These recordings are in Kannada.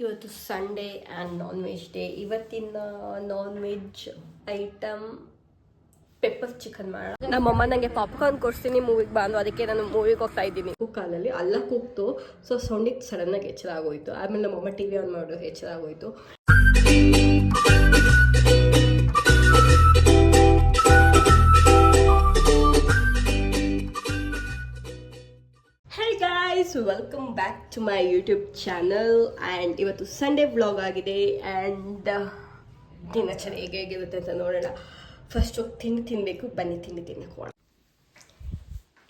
ಇವತ್ತು Sunday and non veg day ಇವತ್ತಿನ non veg item pepper chicken ಮಾಡೋಣ ನಮ್ಮಮ್ಮ ನನಗೆ ಪಾಪ್ಕಾರ್ನ್ ಕೊಡ್ತೀನಿ ಮೂವಿಗೆ ಬಂದು ಅದಕ್ಕೆ ನಾನು ಮೂವಿಗೆ ಹೋಗ್ತಾ ಇದ್ದೀನಿ. ಕಾಲಲ್ಲಿ ಅಲ್ಲ ಕೂಗ್ತು. ಸೊ ಸೌಂಡಿಗೆ ಸಡನ್ನಾಗಿ ಎಚ್ಚರ ಆಗೋಯ್ತು ಆಮೇಲೆ ನಮ್ಮಮ್ಮ ಟಿ ವಿ ಆನ್ ಮಾಡೋದು ಎಚ್ಚರ ಆಗೋಯ್ತು guys welcome back to my YouTube channel and ಇವತ್ತು ಸಂಡೇ ವ್ಲಾಗ್ ಆಗಿದೆ. ಆ್ಯಂಡ್ ದಿನಚರಿ ಹೇಗೆ ಹೇಗಿರುತ್ತೆ ಅಂತ ನೋಡೋಣ. ಫಸ್ಟ್ ಹೋಗಿ ತಿಂಡಿ ತಿನ್ನಬೇಕು ಬನ್ನಿ ತಿಂಡಿ ತಿನ್ನಕ್ಕೆ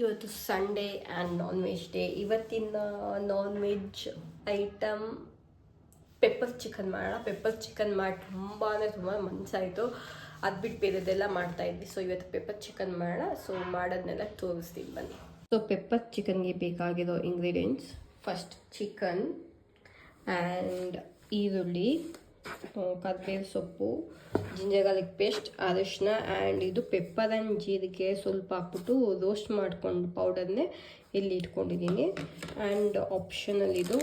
ಇವತ್ತು Sunday and non veg day ಇವತ್ತಿನ non veg item pepper chicken ಮಾಡೋಣ. ಪೆಪ್ಪರ್ ಚಿಕನ್ ಮಾಡಿ ತುಂಬಾ ತುಂಬ ಮನಸ್ಸಾಯಿತು ಅದು ಬಿಟ್ಟು ಬೇರೆದೆಲ್ಲ ಮಾಡ್ತಾಯಿದ್ವಿ ಸೊ ಇವತ್ತು ಪೆಪ್ಪರ್ ಚಿಕನ್ ಮಾಡೋಣ. ಸೊ ಮಾಡೋದನ್ನೆಲ್ಲ ತೋರಿಸ್ತೀನಿ. ಬನ್ನಿ. ಸೊ ಪೆಪ್ಪರ್ ಚಿಕನ್ಗೆ ಬೇಕಾಗಿರೋ ಇಂಗ್ರೀಡಿಯೆಂಟ್ಸ್ ಫಸ್ಟ್ ಚಿಕನ್ ಆ್ಯಂಡ್ ಈರುಳ್ಳಿ ಕರ್ಬೇವು ಸೊಪ್ಪು ಜಿಂಜರ್ ಗಾರ್ಲಿಕ್ ಪೇಸ್ಟ್ ಅರಿಶಿನ ಆ್ಯಂಡ್ ಇದು ಪೆಪ್ಪರ್ ಆ್ಯಂಡ್ ಜೀರಿಗೆ ಸ್ವಲ್ಪ ಹಾಕ್ಬಿಟ್ಟು ರೋಸ್ಟ್ ಮಾಡ್ಕೊಂಡು ಪೌಡರ್ನೇ ಇಲ್ಲಿ ಇಟ್ಕೊಂಡಿದ್ದೀನಿ. ಆ್ಯಂಡ್ ಆಪ್ಷನಲ್ ಇದು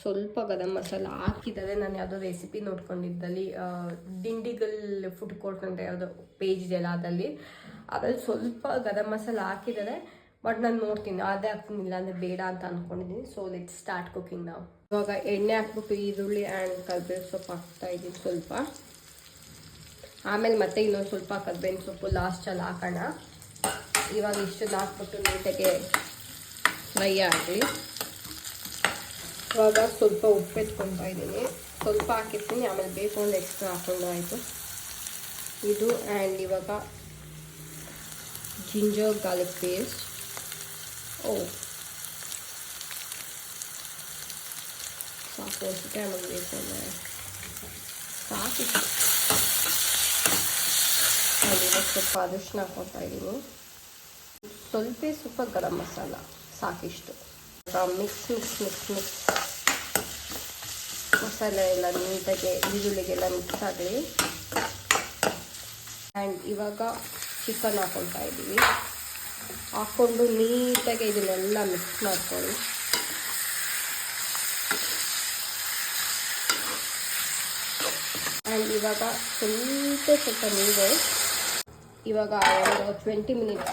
ಸ್ವಲ್ಪ ಗರಂ ಮಸಾಲ ಹಾಕಿದ್ದಾರೆ. ನಾನು ಯಾವುದೋ ರೆಸಿಪಿ ನೋಡ್ಕೊಂಡಿದ್ದಲ್ಲಿ ದಿಂಡಿಗಲ್ ಫುಡ್ ಕೋರ್ಟ್ ಅಂತ ಯಾವುದೋ ಪೇಜ್ ಇದೆಯಲ್ಲ ಅದರಲ್ಲಿ. ಅದರಲ್ಲಿ ಸ್ವಲ್ಪ ಗರಂ ಮಸಾಲ ಹಾಕಿದ್ದಾರೆ. ಬಟ್ ನಾನು ನೋಡ್ತೀನಿ. ಅದೇ ಹಾಕ್ತಿನಿಲ್ಲ ಅಂದರೆ ಬೇಡ ಅಂತ ಅಂದ್ಕೊಂಡಿದ್ದೀನಿ ಸೊ ಲೆಟ್ ಸ್ಟಾರ್ಟ್ ಕುಕಿಂಗ್ ನಾವು ಇವಾಗ ಎಣ್ಣೆ ಹಾಕ್ಬಿಟ್ಟು ಈರುಳ್ಳಿ ಆ್ಯಂಡ್ ಕರ್ಬೇವು ಸೊಪ್ಪು ಹಾಕ್ತಾ ಇದ್ದೀನಿ ಸ್ವಲ್ಪ. ಆಮೇಲೆ ಮತ್ತೆ ಇನ್ನೊಂದು ಸ್ವಲ್ಪ ಕರ್ಬೇವಿನ ಸೊಪ್ಪು ಲಾಸ್ಟಲ್ಲಿ ಹಾಕೋಣ. ಇವಾಗ ಇಷ್ಟನ್ನು ಹಾಕ್ಬಿಟ್ಟು ನೀಟಾಗೆ ಫ್ರೈ ಆಗಲಿ ಇವಾಗ ಸ್ವಲ್ಪ ಉಪ್ಪು ಎತ್ಕೊತಾ ಇದ್ದೀನಿ ಸ್ವಲ್ಪ ಹಾಕಿರ್ತೀನಿ. ಆಮೇಲೆ ಬೇಕು ಒಂದು ಎಕ್ಸ್ಟ್ರಾ ಹಾಕೊಂಡು ಆಯಿತು. ಇದು ಆ್ಯಂಡ್ ಇವಾಗ ಜಿಂಜರ್ ಗಾರ್ಲಿಕ್ ಪೇಸ್ಟ್ ಓ ಸಾಕು ಅನಿಸುತ್ತೆ ಆಮೇಲೆ ಬೇಕು ಅಂದರೆ ಸಾಕಿತ್ತು ಅಲ್ಲಿ ಇವಾಗ ಸ್ವಲ್ಪ ಅರಿಶಿನ ಹಾಕೊತಾ ಇದ್ದೀನಿ ಸ್ವಲ್ಪ ಸ್ವಲ್ಪ ಗರಂ ಮಸಾಲ ಸಾಕಿಷ್ಟು ಮಿಕ್ಸ್ ಮಿಕ್ಸ್ ಮಿಕ್ಸ್ ಮಿಕ್ಸ್ ಮಸಾಲೆ ಎಲ್ಲ ನೀಟಾಗಿ ಈರುಳ್ಳಿಗೆಲ್ಲ ಮಿಕ್ಸ್ ಆಗಲಿ ಆ್ಯಂಡ್ ಇವಾಗ ಚಿಕನ್ ಹಾಕೊಳ್ತಾ ಇದ್ದೀವಿ. ಹಾಕ್ಕೊಂಡು ನೀಟಾಗಿ ಇದನ್ನೆಲ್ಲ ಮಿಕ್ಸ್ ಮಾಡ್ಕೊಳ್ಳಿ. ಆ್ಯಂಡ್ ಇವಾಗ ಸ್ವಲ್ಪ ಸ್ವಲ್ಪ ನೀರು. ಇವಾಗ ಒಂದು ಟ್ವೆಂಟಿ ಮಿನಿಟ್ಸ್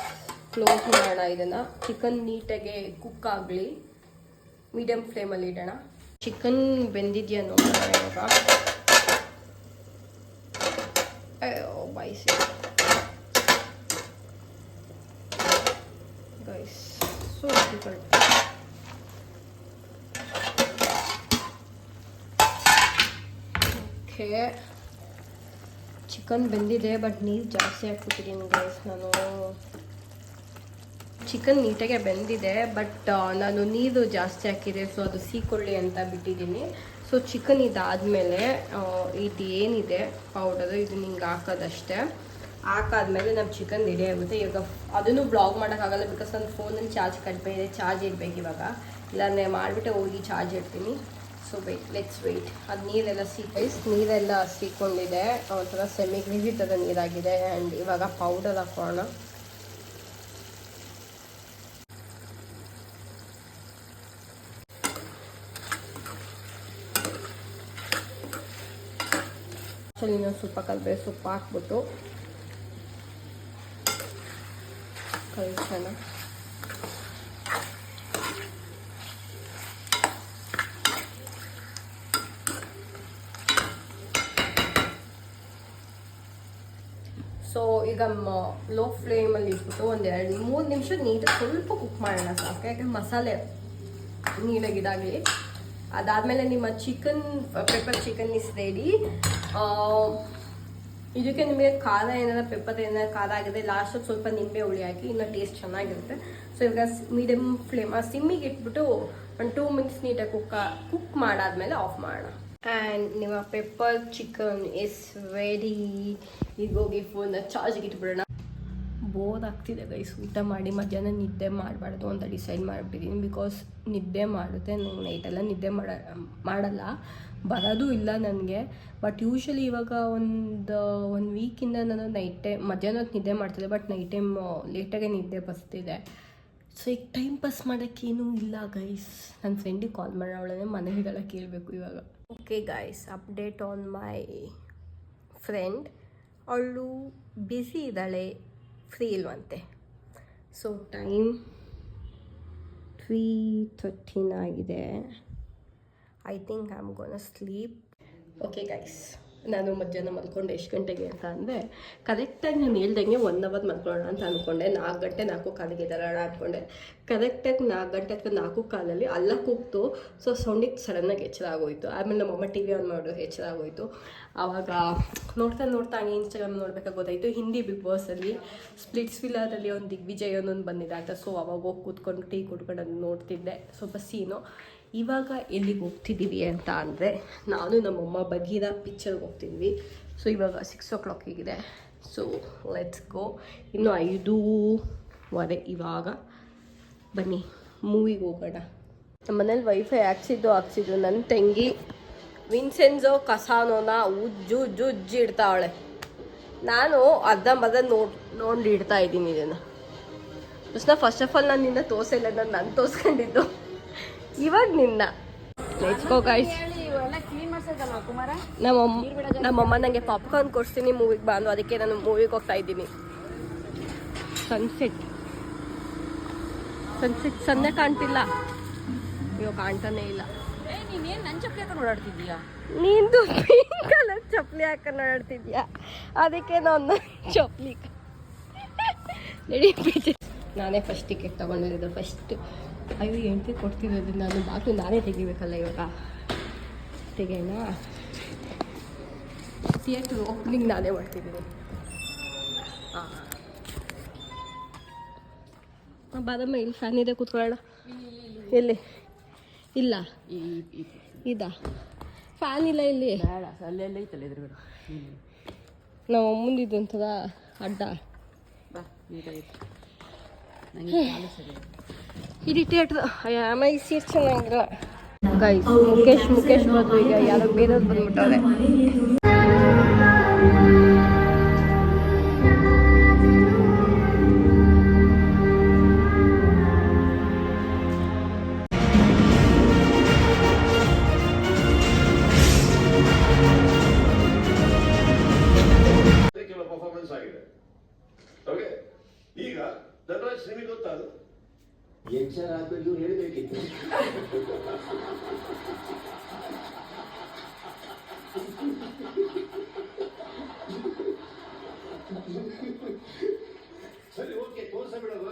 ಕ್ಲೋಸ್ ಮಾಡೋಣ ಇದನ್ನು. ಚಿಕನ್ ನೀಟಾಗಿ ಕುಕ್ ಆಗಲಿ. ಮೀಡಿಯಮ್ ಫ್ಲೇಮಲ್ಲಿ ಇಡೋಣ. ಚಿಕನ್ ಬೆಂದಿದೆಯಾ ನೋಡೋಣ ಇವಾಗ. ಅಯ್ಯೋ ಬಾಯಿಸಿ guys so difficult okay chicken ಬೆಂದಿದೆ ಬಟ್ ನೀರು ಜಾಸ್ತಿ ಹಾಕ್ಬಿಟ್ಟಿದ್ದೀನಿ ಗೈಸ್ ನಾನು ಚಿಕನ್ ನೀಟಾಗೆ ಬೆಂದಿದೆ ಬಟ್ ನಾನು ನೀರು ಜಾಸ್ತಿ ಹಾಕಿದೆ ಸೊ ಅದು ಸೀಕೊಳ್ಳಿ ಅಂತ ಬಿಟ್ಟಿದ್ದೀನಿ. ಸೊ ಚಿಕನ್ ಇದಾದಮೇಲೆ ಇದು ಏನಿದೆ ಪೌಡರು ಇದು ನಿಂಗೆ ಹಾಕೋದಷ್ಟೇ. ಹಾಕಾದ್ಮೇಲೆ ನಮ್ಮ ಚಿಕನ್ ರೆಡಿ ಆಗುತ್ತೆ. ಇವಾಗ ಅದನ್ನು ಬ್ಲಾಗ್ ಮಾಡೋಕ್ಕಾಗಲ್ಲ ಬಿಕಾಸ್ ನನ್ನ ಫೋನಲ್ಲಿ ಚಾರ್ಜ್ ಕಡಿಮೆ ಇದೆ ಚಾರ್ಜ್ ಇಡಬೇಕು ಇವಾಗ. ಇಲ್ಲಾಂದರೆ ಮಾಡಿಬಿಟ್ಟೆ ಹೋಗಿ ಚಾರ್ಜ್ ಇಡ್ತೀನಿ. ಸೊ ವೆಯ್ಟ್ ಲೆಟ್ಸ್ ವೆಯ್ಟ್ ಅದು ನೀರೆಲ್ಲ ಸೀಕೈಸ್ ನೀರೆಲ್ಲ ಸೀಕೊಂಡಿದೆ. ಒಂಥರ ಸೆಮಿ ಗ್ರೇವಿ ಥರ ನೀರಾಗಿದೆ ಆ್ಯಂಡ್ ಇವಾಗ ಪೌಡರ್ ಹಾಕೋಣ. ಆ್ಯಕ್ಚುಲಿ ಇನ್ನೊಂದು ಸ್ವಲ್ಪ ಕಲ್ಬೇವು ಸೊಪ್ಪು ಹಾಕ್ಬಿಟ್ಟು ಕಲಿಸೋಣ ಸೊ ಈಗ ಲೋ ಫ್ಲೇಮಲ್ಲಿ ಇಟ್ಬಿಟ್ಟು ಒಂದು ಎರಡು ಮೂರು ನಿಮಿಷ ನೀಟಾಗಿ ಸ್ವಲ್ಪ ಕುಕ್ ಮಾಡೋಣ ಸಾಕು, ಯಾಕಂದ್ರೆ ಮಸಾಲೆ ನೀಟಾಗಿ ಇದಾಗಲಿ. ಅದಾದಮೇಲೆ ನಿಮ್ಮ chicken pepper chicken is ready ಇದಕ್ಕೆ ನಿಮಗೆ ಖಾರ ಏನಾರ ಪೆಪ್ಪರ್ ಏನಾರ ಖಾರ ಆಗಿದೆ ಲಾಸ್ಟ್ ಸ್ವಲ್ಪ ನಿಂಬೆ ಹುಳಿ ಹಾಕಿ, ಇನ್ನೂ ಟೇಸ್ಟ್ ಚೆನ್ನಾಗಿರುತ್ತೆ. ಸೊ ಇವಾಗ ಮೀಡಿಯಮ್ ಫ್ಲೇಮ್ ಆ ಸಿಮ್ಮಿಗೆ ಇಟ್ಬಿಟ್ಟು ಒಂದು ಟೂ ಮಿನಿಟ್ಸ್ ನೀಟಾಗಿ ಕುಕ್ಕ ಕುಕ್ ಮಾಡಾದ್ಮೇಲೆ ಆಫ್ ಮಾಡೋಣ. ಆ್ಯಂಡ್ ನಿಮ್ಮ ಪೆಪ್ಪರ್ ಚಿಕನ್ ಇಸ್ ವೆರಿ ಈಗ ಹೋಗಿ ಫೋನ್ ಚಾರ್ಜ್ಗೆ ಇಟ್ಬಿಡೋಣ. ಬೋರ್ ಆಗ್ತಿದೆ ಗೈಸ್ ಊಟ ಮಾಡಿ ಮಧ್ಯಾಹ್ನ ನಿದ್ದೆ ಮಾಡಬಾರ್ದು ಅಂತ ಡಿಸೈಡ್ ಮಾಡಿಬಿಟ್ಟಿದ್ದೀನಿ ಬಿಕಾಸ್ ನಿದ್ದೆ ಮಾಡುತ್ತೆ, ನಂಗೆ ನೈಟೆಲ್ಲ ನಿದ್ದೆ ಮಾಡ, ಮಾಡಲ್ಲ. ಬರೋದು ಇಲ್ಲ ನನಗೆ. ಬಟ್ ಯೂಶ್ವಲಿ ಇವಾಗ ಒಂದು ಒಂದು ವೀಕಿಂದ ನಾನು ನೈಟ್ ಟೈಮ್ ಮಧ್ಯಾಹ್ನ ಹೊತ್ತು ನಿದ್ದೆ ಮಾಡ್ತಿದ್ದೆ ಬಟ್ ನೈಟ್ ಟೈಮ್ ಲೇಟಾಗೆ ನಿದ್ದೆ ಬರ್ತಿದೆ. ಸೊ ಈಗ ಟೈಮ್ ಪಾಸ್ ಮಾಡೋಕ್ಕೇನೂ ಇಲ್ಲ ಗೈಸ್ ನನ್ನ ಫ್ರೆಂಡಿಗೆ ಕಾಲ್ ಮಾಡೋಳನೆ ಮನೆಗೆಲ್ಲ ಕೇಳಬೇಕು ಇವಾಗ. Okay guys update on my friend ಅವಳು ಬ್ಯುಸಿ ಇದ್ದಾಳೆ. ಫ್ರೀ ಇಲ್ವಂತೆ ಸೊ ಟೈಮ್ ತ್ರೀ ಥರ್ಟೀನ್ ಆಗಿದೆ. I think I am gonna sleep okay guys ನಾನು ಮಧ್ಯಾಹ್ನ ಮಲ್ಕೊಂಡೆ ಎಷ್ಟು ಗಂಟೆಗೆ ಅಂತ ಅಂದರೆ ಕರೆಕ್ಟಾಗಿ ನಾನು ಹೇಳ್ದಂಗೆ ಒನ್ ಅವರ್ ಮಲ್ಕೊಳ್ಳೋಣ ಅಂತ ಅಂದ್ಕೊಂಡೆ ನಾಲ್ಕು ಗಂಟೆ ನಾಲ್ಕು ಕಾಲಿಗೆ ಎದ್ದಾಳೋಣ ಅಂದ್ಕೊಂಡೆ ಕರೆಕ್ಟಾಗಿ ನಾಲ್ಕು ಗಂಟೆ ಅಥವಾ ನಾಲ್ಕು ಕಾಲಲ್ಲಿ ಅಲ್ಲ ಕೂಗ್ತು. ಸೊ ಸೌಂಡಿಗೆ ಸಡನ್ನಾಗಿ ಎಚ್ಚರ ಆಗೋಯ್ತು. ಆಮೇಲೆ ನಮ್ಮಮ್ಮ ಟಿ ವಿ ಆನ್ ಮಾಡೋದು ಎಚ್ಚರ ಆಗೋಯ್ತು. ಆವಾಗ ನೋಡ್ತಾ ನೋಡ್ತಾ ಹಂಗೆ ಇನ್ಸ್ಟಾಗ್ರಾಮ್ ಗೊತ್ತಾಯಿತು. ಹಿಂದಿ ಬಿಗ್ ಬಾಸಲ್ಲಿ ಸ್ಪ್ಲಿಟ್ಸ್ ವಿಲಾದಲ್ಲಿ ಒಂದು ದಿಗ್ವಿಜಯ್ ಅನ್ನೊಂದು ಬಂದಿದೆ ಆಯ್ತಾ ಸೊ ಅವಾಗ ಹೋಗಿ ಕೂತ್ಕೊಂಡು ಟೀ ಕುಡ್ಕೊಂಡು ನೋಡ್ತಿದ್ದೆ. ಸ್ವಲ್ಪ ಸೀನು ಇವಾಗ ಎಲ್ಲಿಗೆ ಹೋಗ್ತಿದ್ದೀವಿ ಅಂತ ಅಂದರೆ ನಾನು ನಮ್ಮಮ್ಮ ಬಗೀರ ಪಿಕ್ಚರ್ಗೆ ಹೋಗ್ತಿದ್ವಿ. ಸೊ ಇವಾಗ ಸಿಕ್ಸ್ ಓ ಕ್ಲಾಕ್ ಹೀಗಿದೆ. ಸೊ ಲೆಟ್ಸ್ ಗೋ ಇನ್ನು ಐದೂವರೆ ಇವಾಗ. ಬನ್ನಿ ಮೂವಿಗೆ ಹೋಗೋಣ. ನಮ್ಮ ಮನೇಲಿ ವೈಫೈ ಹಾಕ್ಸಿದ್ದು ಹಾಕ್ಸಿದ್ದು ನನ್ನ ತಂಗಿ ವಿನ್ಸೆನ್ಸೋ ಕಸಾನೋನ ಉಜ್ಜು ಉಜ್ಜು, ಉಜ್ಜಿ ಇಡ್ತಾವಳೆ. ನಾನು ಅರ್ಧಂಬರ್ಧ ನೋಡ್ ನೋಡಿ ಇಡ್ತಾ ಇದ್ದೀನಿ ಇದನ್ನು. ಫಸ್ಟ್ ಆಫ್ ಆಲ್ ನಾನು ನಿನ್ನ ತೋರಿಸಿಲ್ಲ ನಾನು ನಾನು ತೋರಿಸ್ಕೊಂಡಿದ್ದು. ಇವಾಗ ನಿನ್ನ. ನೆಚ್ಕೋ ಗಾಯ್ಸ್ ನಮ್ಮಮ್ಮ ನಮ್ಮಮ್ಮ ನನಗೆ ಪಾಪ್ಕಾರ್ನ್ ಕೊಡ್ತೀನಿ ಮೂವಿಗೆ ಬಂದು ಅದಕ್ಕೆ ನಾನು ಮೂವಿಗೆ ಹೋಗ್ತಾ ಇದ್ದೀನಿ. ಸನ್ಸೆಟ್ ಸನ್ಸೆಟ್ ಸಂದೇ ಕಾಣ್ತಿಲ್ಲ. ಅಯ್ಯೋ ಕಾಣ್ತಾನೆ ಇಲ್ಲ. ನೀನು ಪಿಂಕ್ ಕಲರ್ ಚಪ್ಪಲಿ ಹಾಕೊಂಡು ಓಡಾಡ್ತಿದ್ಯಾ ಅದಕ್ಕೆ ನಾನು ಚಪ್ಪಲಿ ನಡಿ ನಾನೇ ಫಸ್ಟ್ ಟಿಕೆಟ್ ತಗೊಂಡಿರೋದು. ಫಸ್ಟ್ ಅಯ್ಯೋ ಎಂಟ್ರಿ ಕೊಡ್ತಿರೋದು ನಾನು ಬಾಕ್ಲು ನಾನೇ ತೆಗಿಬೇಕಲ್ಲ ಇವಾಗ. ತೆಗೆಯೋಣ ಥಿಯೇಟ್ರ್ ಓಪನಿಂಗ್ ನಾನೇ ಮಾಡ್ತಿದ್ದೀನಿ ಹಾಂ ಬಾದಮ್ಮ ಇಲ್ಲಿ ಫ್ಯಾನ್ ಇದೆ ಕೂತ್ಕೊಳ್ಳೋಣ. ಎಲ್ಲಿ? ಇಲ್ಲ. ಇದಾ. ಫ್ಯಾನ್ ಇಲ್ಲ ಇಲ್ಲಿ. ಅಲ್ಲೆಲ್ಲ ಐತಲ್ಲ ಎದುರುಗಡೆ. ನಮ್ಮ ಅಮ್ಮಂದು ಇದಂತದ ಅಡ್ಡ. ಬಾ ನೀಟಾಗಿತ್ತು ನನಗೆ ಸರಿ. ಇರಿಟೇಟ್ ಈ ಸೀಟ್ ಚೆನ್ನಾಗಿಲ್ಲ. ಗೈಸ್ ಮುಖೇಶ್ ಮುಖೇಶ್ ಬಂದು ಈಗ ಯಾರೋ ಬೇರೆ ಬಂದ್ಬಿಟ್ಟವ್ರೆ. ಈಗ ಧನರಾಜ್, ನಿಮಗೆ ಎನ್ಷರ್ ಆದ್ಮೇಲೆ ಹೇಳಬೇಕಿತ್ತು. ಸರಿ ಓಕೆ ಬಿಡೋದು ಬಿಡವ